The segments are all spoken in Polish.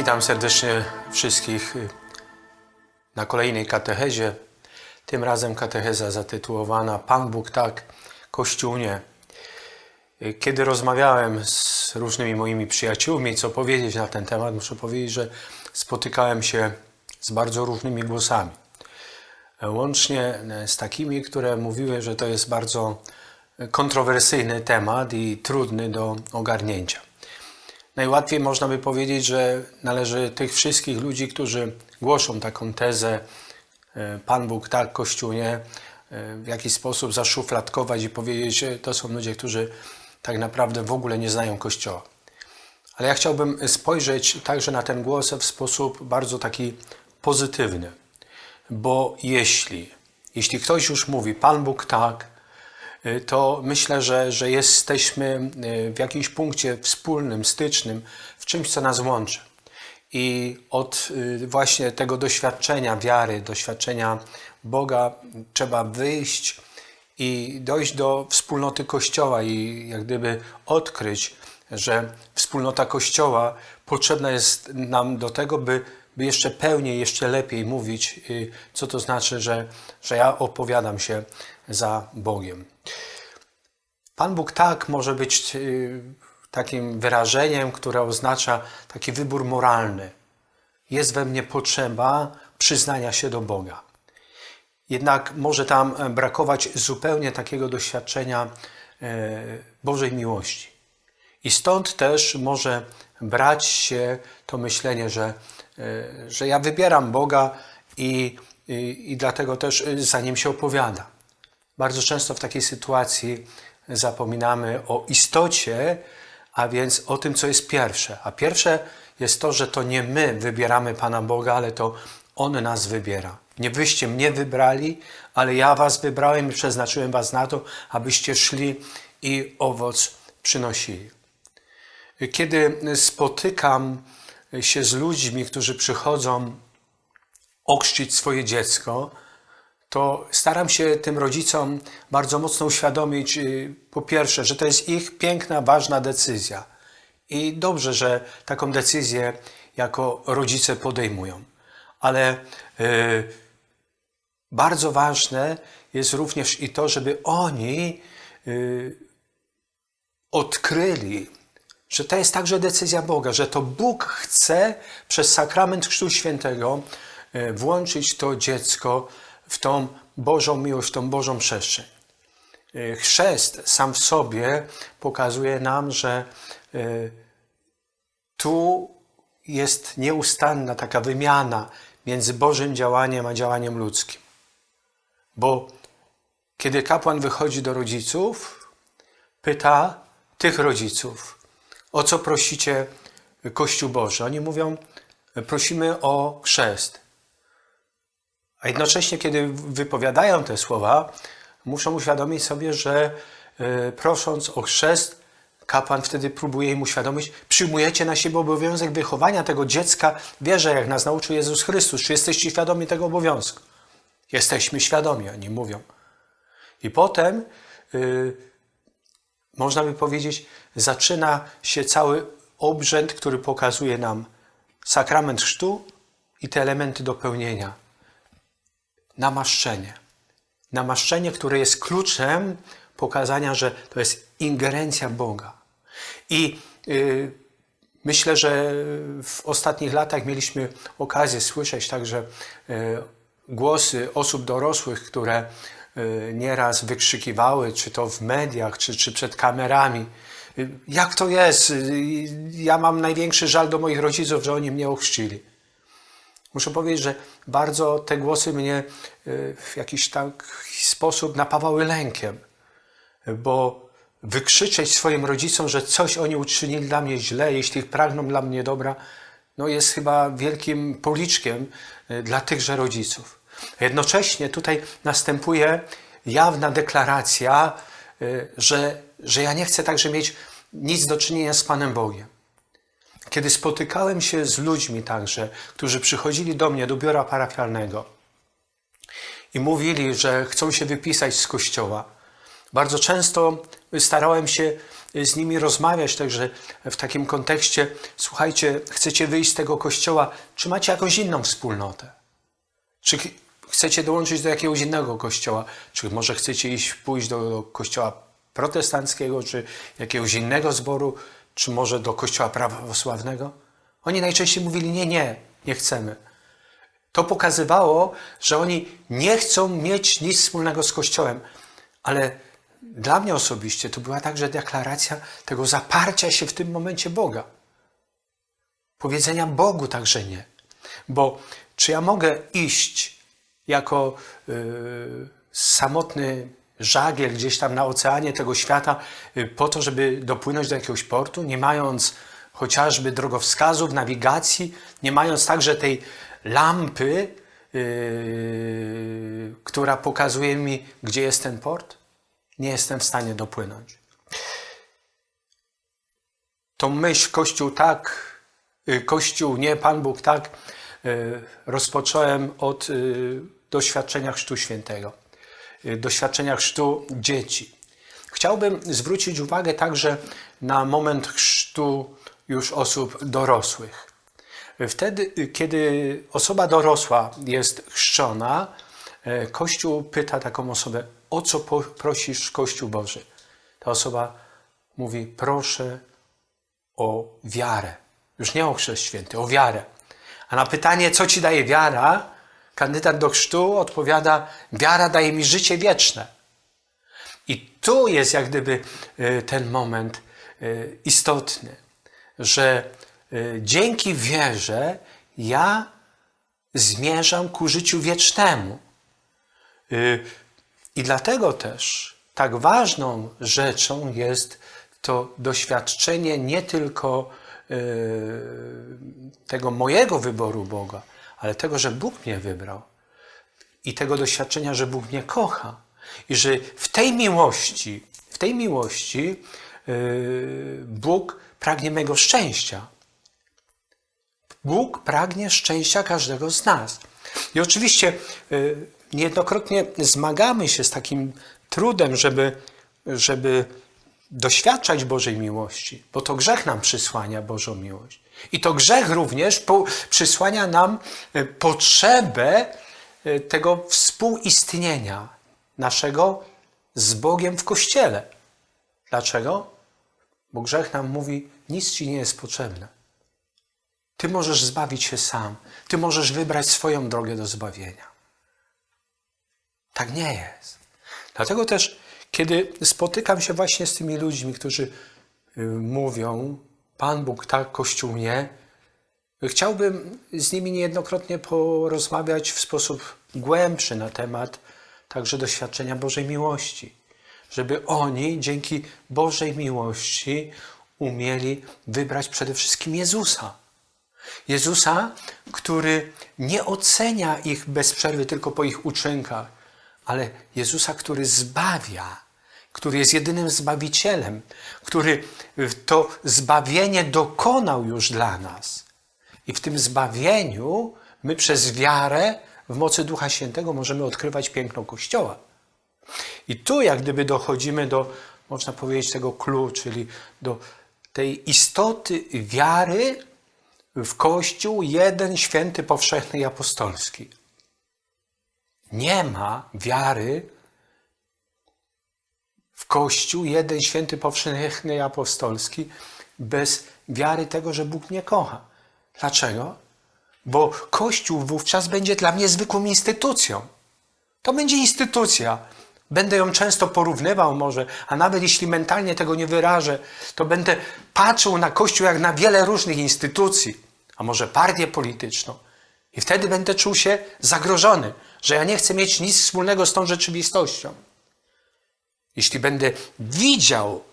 Witam serdecznie wszystkich na kolejnej katechezie. Tym razem katecheza zatytułowana Pan Bóg tak, Kościół nie. Kiedy rozmawiałem z różnymi moimi przyjaciółmi, co powiedzieć na ten temat, muszę powiedzieć, że spotykałem się z bardzo różnymi głosami. Łącznie z takimi, które mówiły, że to jest bardzo kontrowersyjny temat i trudny do ogarnięcia. Najłatwiej można by powiedzieć, że należy tych wszystkich ludzi, którzy głoszą taką tezę e, Pan Bóg tak, Kościół nie, e, w jakiś sposób zaszufladkować i powiedzieć, że to są ludzie, którzy tak naprawdę w ogóle nie znają Kościoła. Ale ja chciałbym spojrzeć także na ten głos w sposób bardzo taki pozytywny. Bo jeśli, jeśli ktoś już mówi Pan Bóg tak, to myślę, że, że jesteśmy y, w jakimś punkcie wspólnym, stycznym, w czymś, co nas łączy. I od y, właśnie tego doświadczenia wiary, doświadczenia Boga trzeba wyjść i dojść do wspólnoty Kościoła i jak gdyby odkryć, że wspólnota Kościoła potrzebna jest nam do tego, by, by jeszcze pełniej, jeszcze lepiej mówić, y, co to znaczy, że, że ja opowiadam się za Bogiem. Pan Bóg tak może być y, takim wyrażeniem, które oznacza taki wybór moralny. Jest we mnie potrzeba przyznania się do Boga. Jednak może tam brakować zupełnie takiego doświadczenia e, Bożej miłości. I stąd też może brać się to myślenie, że, e, że ja wybieram Boga i, i, i dlatego też za nim się opowiada. Bardzo często w takiej sytuacji zapominamy o istocie, a więc o tym, co jest pierwsze. A pierwsze jest to, że to nie my wybieramy Pana Boga, ale to On nas wybiera. Nie wyście mnie wybrali, ale ja was wybrałem i przeznaczyłem was na to, abyście szli i owoc przynosili. Kiedy spotykam się z ludźmi, którzy przychodzą ochrzcić swoje dziecko, to staram się tym rodzicom bardzo mocno uświadomić, y, po pierwsze, że to jest ich piękna, ważna decyzja. I dobrze, że taką decyzję jako rodzice podejmują. Ale yy, bardzo ważne jest również i to, żeby oni yy, odkryli, że to jest także decyzja Boga, że to Bóg chce przez sakrament Chrztu Świętego włączyć to dziecko w tą Bożą miłość, tą Bożą przestrzeń. Yy, chrzest sam w sobie pokazuje nam, że yy, tu jest nieustanna taka wymiana między Bożym działaniem a działaniem ludzkim. Bo kiedy kapłan wychodzi do rodziców, pyta tych rodziców, o co prosicie Kościół Boży. Oni mówią, prosimy o chrzest. A jednocześnie, kiedy wypowiadają te słowa, muszą uświadomić sobie, że y, prosząc o chrzest, kapłan wtedy próbuje im uświadomić, przyjmujecie na siebie obowiązek wychowania tego dziecka, wierzę, jak nas nauczył Jezus Chrystus. Czy jesteście świadomi tego obowiązku? Jesteśmy świadomi, oni mówią. I potem, yy, można by powiedzieć, zaczyna się cały obrzęd, który pokazuje nam sakrament chrztu i te elementy dopełnienia. Namaszczenie. Namaszczenie, które jest kluczem pokazania, że to jest ingerencja Boga. I yy, myślę, że w ostatnich latach mieliśmy okazję słyszeć także yy, głosy osób dorosłych, które y, nieraz wykrzykiwały, czy to w mediach, czy, czy przed kamerami. Y, Jak to jest? Y, Ja mam największy żal do moich rodziców, że oni mnie ochrzcili. Muszę powiedzieć, że bardzo te głosy mnie w jakiś taki sposób napawały lękiem, bo wykrzyczeć swoim rodzicom, że coś oni uczynili dla mnie źle, jeśli pragną dla mnie dobra, no jest chyba wielkim policzkiem dla tychże rodziców. Jednocześnie tutaj następuje jawna deklaracja, że, że ja nie chcę także mieć nic do czynienia z Panem Bogiem. Kiedy spotykałem się z ludźmi także, którzy przychodzili do mnie do biura parafialnego i mówili, że chcą się wypisać z kościoła, bardzo często starałem się z nimi rozmawiać także w takim kontekście, słuchajcie, chcecie wyjść z tego kościoła, czy macie jakąś inną wspólnotę? Czy ch- chcecie dołączyć do jakiegoś innego kościoła? Czy może chcecie iść, pójść do kościoła protestanckiego, czy jakiegoś innego zboru, czy może do kościoła prawosławnego? Oni najczęściej mówili, nie, nie, nie chcemy. To pokazywało, że oni nie chcą mieć nic wspólnego z Kościołem. Ale dla mnie osobiście to była także deklaracja tego zaparcia się w tym momencie Boga. Powiedzenia Bogu także nie. Bo czy ja mogę iść jako yy, samotny żagiel gdzieś tam na oceanie tego świata yy, po to, żeby dopłynąć do jakiegoś portu, nie mając chociażby drogowskazów, nawigacji, nie mając także tej lampy, yy, która pokazuje mi, gdzie jest ten port? Nie jestem w stanie dopłynąć. Tą myśl Kościół tak, yy, Kościół nie, Pan Bóg tak, yy, rozpocząłem od doświadczenia Chrztu Świętego, doświadczenia chrztu dzieci. Chciałbym zwrócić uwagę także na moment chrztu już osób dorosłych. Wtedy, kiedy osoba dorosła jest chrzczona, e, Kościół pyta taką osobę, o co prosisz Kościół Boży? Ta osoba mówi, proszę o wiarę. Już nie o chrzest święty, o wiarę. A na pytanie, co ci daje wiara, kandydat do chrztu odpowiada, wiara daje mi życie wieczne. I tu jest jak gdyby e, ten moment e, istotny, że e, dzięki wierze ja zmierzam ku życiu wiecznemu. I dlatego też tak ważną rzeczą jest to doświadczenie nie tylko tego mojego wyboru Boga, ale tego, że Bóg mnie wybrał i tego doświadczenia, że Bóg mnie kocha i że w tej miłości, w tej miłości yy, Bóg pragnie mego szczęścia. Bóg pragnie szczęścia każdego z nas. I oczywiście yy, niejednokrotnie zmagamy się z takim trudem, żeby, żeby doświadczać Bożej miłości, bo to grzech nam przysłania Bożą miłość. I to grzech również przysłania nam e, potrzebę e, tego współistnienia naszego z Bogiem w Kościele. Dlaczego? Bo grzech nam mówi, nic ci nie jest potrzebne. Ty możesz zbawić się sam. Ty możesz wybrać swoją drogę do zbawienia. Tak nie jest. Dlatego też, kiedy spotykam się właśnie z tymi ludźmi, którzy y, mówią, Pan Bóg tak, Kościół nie, chciałbym z nimi niejednokrotnie porozmawiać w sposób głębszy na temat także doświadczenia Bożej miłości. Żeby oni dzięki Bożej miłości umieli wybrać przede wszystkim Jezusa. Jezusa, który nie ocenia ich bez przerwy tylko po ich uczynkach, ale Jezusa, który zbawia, który jest jedynym zbawicielem, który to zbawienie dokonał już dla nas. I w tym zbawieniu my przez wiarę w mocy Ducha Świętego możemy odkrywać piękno Kościoła. I tu jak gdyby dochodzimy do, można powiedzieć, tego clue, czyli do tej istoty wiary w Kościół jeden święty, powszechny i apostolski. Nie ma wiary w Kościół jeden święty, powszechny apostolski bez wiary tego, że Bóg mnie kocha. Dlaczego? Bo Kościół wówczas będzie dla mnie zwykłą instytucją. To będzie instytucja. Będę ją często porównywał może, a nawet jeśli mentalnie tego nie wyrażę, to będę patrzył na Kościół jak na wiele różnych instytucji, a może partię polityczną. I wtedy będę czuł się zagrożony, że ja nie chcę mieć nic wspólnego z tą rzeczywistością. Jeśli będę widział,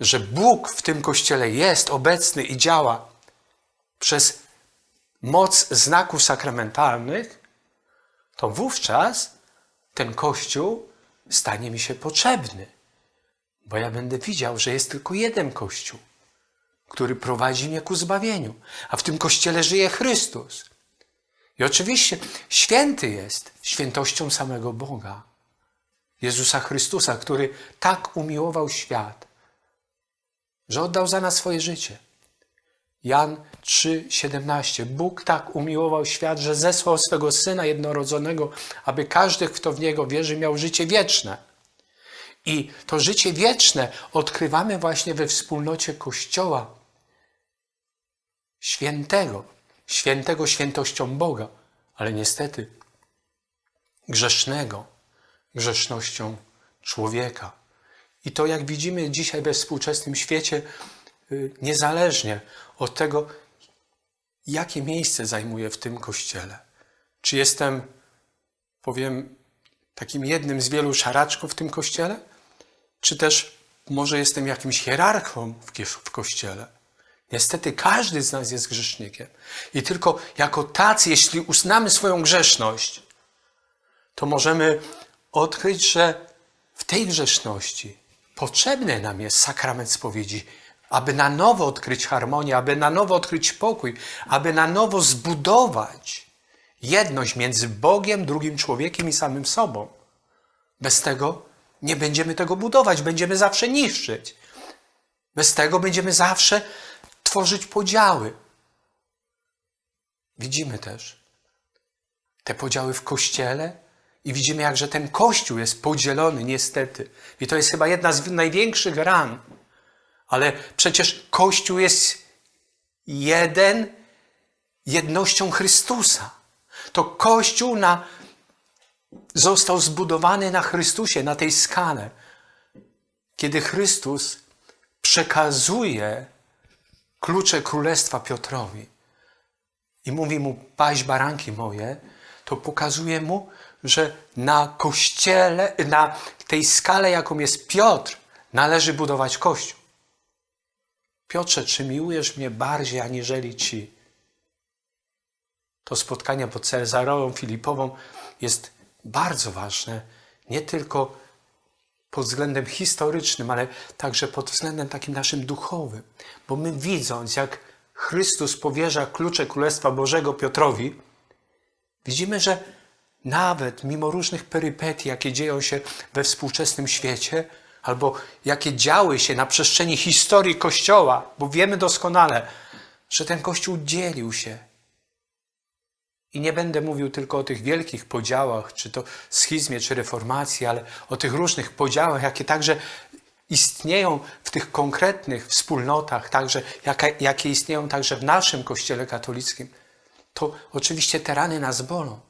że Bóg w tym Kościele jest obecny i działa przez moc znaków sakramentalnych, to wówczas ten Kościół stanie mi się potrzebny. Bo ja będę widział, że jest tylko jeden Kościół, który prowadzi mnie ku zbawieniu. A w tym Kościele żyje Chrystus. I oczywiście święty jest świętością samego Boga. Jezusa Chrystusa, który tak umiłował świat, że oddał za nas swoje życie. Jan 3:17. Bóg tak umiłował świat, że zesłał swego syna jednorodzonego, aby każdy, kto w niego wierzy, miał życie wieczne. I to życie wieczne odkrywamy właśnie we wspólnocie Kościoła świętego, świętego świętością Boga, ale niestety grzesznego, grzesznością człowieka. I to, jak widzimy dzisiaj we współczesnym świecie, y, niezależnie od tego, jakie miejsce zajmuję w tym kościele. Czy jestem, powiem, takim jednym z wielu szaraczków w tym kościele? Czy też może jestem jakimś hierarchą w, w kościele? Niestety każdy z nas jest grzesznikiem. I tylko jako tacy, jeśli uznamy swoją grzeszność, to możemy odkryć, że w tej grzeszności potrzebny nam jest sakrament spowiedzi, aby na nowo odkryć harmonię, aby na nowo odkryć pokój, aby na nowo zbudować jedność między Bogiem, drugim człowiekiem i samym sobą. Bez tego nie będziemy tego budować, będziemy zawsze niszczyć. Bez tego będziemy zawsze tworzyć podziały. Widzimy też te podziały w kościele i widzimy, jakże ten kościół jest podzielony, niestety. I to jest chyba jedna z największych ran. Ale przecież kościół jest jeden jednością Chrystusa. To kościół na, został zbudowany na Chrystusie, na tej skale. Kiedy Chrystus przekazuje klucze królestwa Piotrowi i mówi mu, paść baranki moje, to pokazuje mu, że na kościele, na tej skale, jaką jest Piotr, należy budować kościół. Piotrze, czy miłujesz mnie bardziej aniżeli ci? To spotkanie pod Cezarą Filipową jest bardzo ważne, nie tylko pod względem historycznym, ale także pod względem takim naszym duchowym. Bo my widząc, jak Chrystus powierza klucze Królestwa Bożego Piotrowi, widzimy, że nawet mimo różnych perypetii, jakie dzieją się we współczesnym świecie, albo jakie działy się na przestrzeni historii Kościoła, bo wiemy doskonale, że ten Kościół dzielił się. I nie będę mówił tylko o tych wielkich podziałach, czy to schizmie, czy reformacji, ale o tych różnych podziałach, jakie także istnieją w tych konkretnych wspólnotach, także jakie, istnieją także w naszym Kościele katolickim. To oczywiście te rany nas bolą.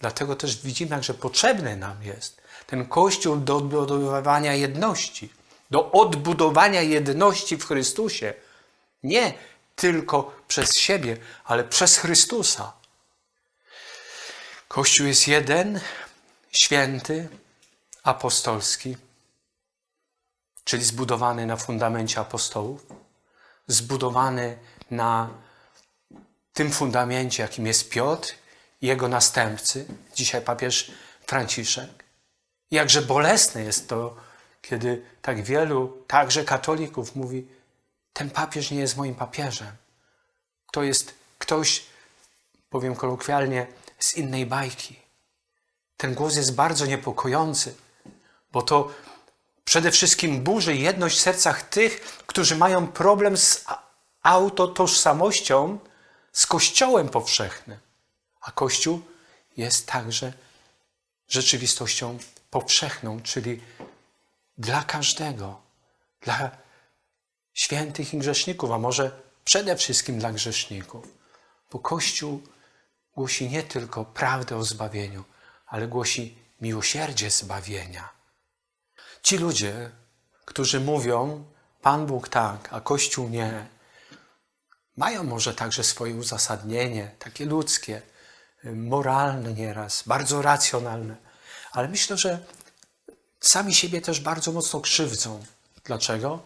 Dlatego też widzimy, jakże potrzebny nam jest ten Kościół do odbudowania jedności, do odbudowania jedności w Chrystusie. Nie tylko przez siebie, ale przez Chrystusa. Kościół jest jeden, święty, apostolski, czyli zbudowany na fundamencie apostołów, zbudowany na tym fundamencie, jakim jest Piotr i jego następcy, dzisiaj papież Franciszek. Jakże bolesne jest to, kiedy tak wielu, także katolików, mówi: Ten papież nie jest moim papieżem. To jest ktoś, powiem kolokwialnie, z innej bajki. Ten głos jest bardzo niepokojący, bo to przede wszystkim burzy jedność w sercach tych, którzy mają problem z autotożsamością z Kościołem powszechnym. A Kościół jest także rzeczywistością powszechną, czyli dla każdego, dla świętych i grzeszników, a może przede wszystkim dla grzeszników. Bo Kościół głosi nie tylko prawdę o zbawieniu, ale głosi miłosierdzie zbawienia. Ci ludzie, którzy mówią, Pan Bóg tak, a Kościół nie, mają może także swoje uzasadnienie, takie ludzkie, moralne nieraz, bardzo racjonalne, ale myślę, że sami siebie też bardzo mocno krzywdzą. Dlaczego?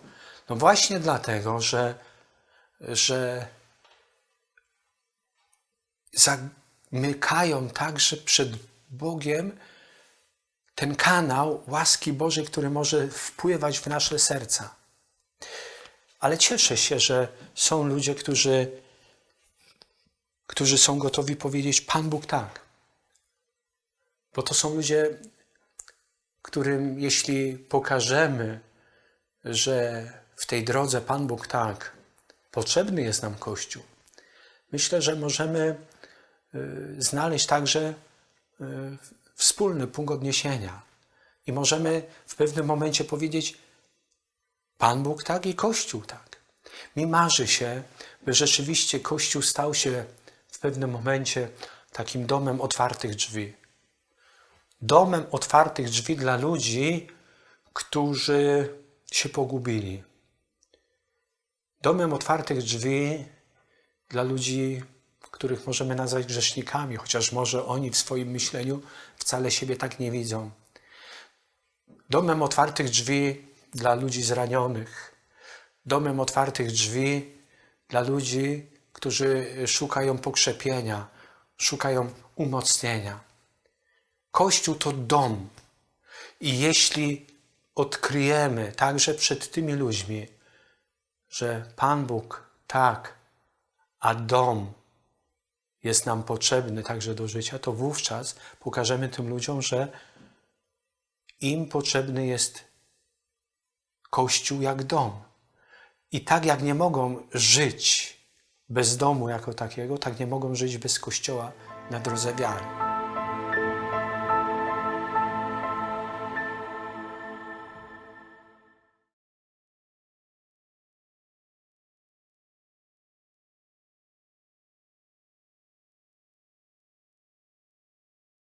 No właśnie dlatego, że, że zamykają także przed Bogiem ten kanał łaski Bożej, który może wpływać w nasze serca. Ale cieszę się, że są ludzie, którzy, którzy są gotowi powiedzieć: Pan Bóg tak. Bo to są ludzie, którym jeśli pokażemy, że w tej drodze Pan Bóg tak, potrzebny jest nam Kościół. Myślę, że możemy znaleźć także y, wspólny punkt odniesienia i możemy w pewnym momencie powiedzieć: Pan Bóg tak i Kościół tak. Mi marzy się, by rzeczywiście Kościół stał się w pewnym momencie takim domem otwartych drzwi. Domem otwartych drzwi dla ludzi, którzy się pogubili. Domem otwartych drzwi dla ludzi, których możemy nazwać grzesznikami, chociaż może oni w swoim myśleniu wcale siebie tak nie widzą. Domem otwartych drzwi dla ludzi zranionych. Domem otwartych drzwi dla ludzi, którzy szukają pokrzepienia, szukają umocnienia. Kościół to dom. I jeśli odkryjemy także przed tymi ludźmi, że Pan Bóg tak, a dom jest nam potrzebny także do życia, to wówczas pokażemy tym ludziom, że im potrzebny jest Kościół jak dom. I tak jak nie mogą żyć bez domu jako takiego, tak nie mogą żyć bez Kościoła na drodze wiary.